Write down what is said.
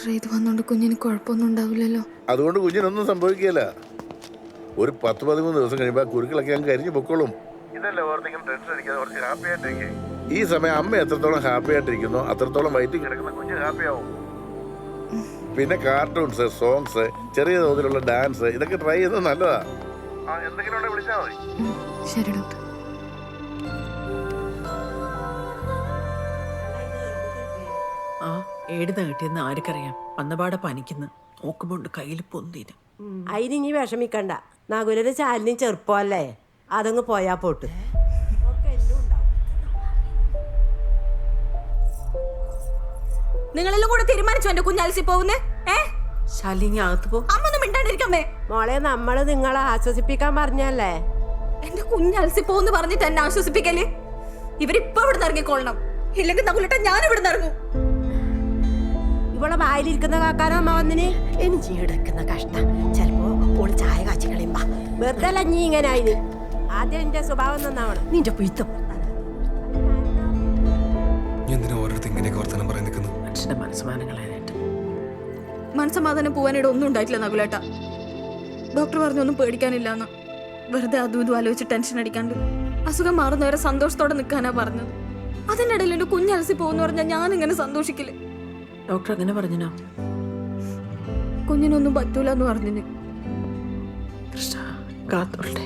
ഡോക്ടറെ ഇത് വന്നോണ്ട് കുഞ്ഞിന് കുഴപ്പമൊന്നും ഉണ്ടാവില്ലല്ലോ? അതുകൊണ്ട് കുഞ്ഞിനൊന്നും സംഭവിക്കില്ല ഒരു പത്ത് പതിമൂന്ന് ദിവസം കഴിയുമ്പോൾ കുരുക്കളൊക്കെ അങ്ങ് കരിഞ്ഞു പൊക്കോളും. ഇതല്ലേ ഓർത്തിങ്ങനെ ടെൻഷൻ അടിക്കാതെ കുറച്ച് ഹാപ്പി ആയിട്ടിരിക്കേ. ഈ സമയം അമ്മ എത്രത്തോളം ഹാപ്പി ആയിട്ടിരിക്കുന്നു അത്രത്തോളം വൈറ്റിംഗ് കിടക്കുന്ന കുഞ്ഞ് ഹാപ്പി ആവും. പിന്നെ കാർട്ടൂൺസ് സോങ്സ് ചെറിയ തോതിലുള്ള ഡാൻസ് ഇതൊക്കെ ട്രൈ ചെയ്യുന്നത് നല്ലതാ. ആ, എന്തെങ്കിലും ഉണ്ടെങ്കിൽ വിളിച്ചാൽ മതി. ഉം, ശരി ഡോക്ടർ. ആ ഏടുന്ന കിട്ടിയെന്ന് ആർക്കറിയാം. വന്നപാടെ പനിക്കുന്നു. നോക്കുമ്പോണ്ട് കയ്യിൽ പൊന്തിന് അതിന് ഇനി വിഷമിക്കണ്ട. നകുലന്റെ ചാലിനും ചെറുപ്പമല്ലേ? അതങ്ങ് പോയാ പോട്ട്. നിങ്ങളെല്ലാം കൂടെ തീരുമാനിച്ചു എന്റെ കുഞ്ഞാലിസി പോകുന്നേ? ഏ? ശാലിനി അകത്ത് പോ. അമ്മ ഒന്നും മിണ്ടാണ്ടിരിക്കമ്മേ. മോളെ നമ്മൾ നിങ്ങളെ ആശ്വസിപ്പിക്കാൻ പറഞ്ഞല്ലേ? എന്റെ കുഞ്ഞാലിസി പോന്ന് പറഞ്ഞിട്ട് എന്നെ ആശ്വസിപ്പിക്കൽ? ഇവരിപ്പൊ ഇവിടെ ഇറങ്ങിക്കൊള്ളണം. ഇല്ലെങ്കിൽ തകുലിട്ട ഞാൻ ഇവിടെ ഇറങ്ങും. ഇവളെ വായിലിരിക്കുന്ന കാക്കാനോ അമ്മ വന്നിന് എനിക്ക് എടുക്കുന്ന കഷ്ടം ചിലപ്പോ ഓൾ ചായ കാച്ചി കളിയുമ്പ. വെറുതെ നീ ഇങ്ങനെ ആയിന് ആദ്യം എന്റെ സ്വഭാവം നന്നാവണം. നിന്റെ പൊയ്ത്തം. നീ എന്തിനാ ഓരോരുത്തർ പറയാൻ മനുഷ്യന്റെ മനസ്സമാനങ്ങളായിട്ട്. മനസ്സമാധാനം പോവാനിടെ ഒന്നും ഉണ്ടായിട്ടില്ല നകുലേട്ട. ഡോക്ടർ പറഞ്ഞു ഒന്നും പേടിക്കാനില്ലെന്ന്. വെറുതെ അതും ഇതും ആലോചിച്ച് ടെൻഷൻ അടിക്കാണ്ട് അസുഖം മാറുന്നവരെ സന്തോഷത്തോടെ നിൽക്കാനാ പറഞ്ഞത്. അതിന്റെ ഇടയിൽ എന്റെ കുഞ്ഞലസി പോകുന്ന പറഞ്ഞാൽ ഞാൻ ഇങ്ങനെ സന്തോഷിക്കില്ലേ? ഡോക്ടർ അങ്ങനെ പറഞ്ഞനാ? കുഞ്ഞിനൊന്നും പറ്റൂല എന്ന് പറഞ്ഞിന്. കൃഷ്ണ കാത്തോട്ടെ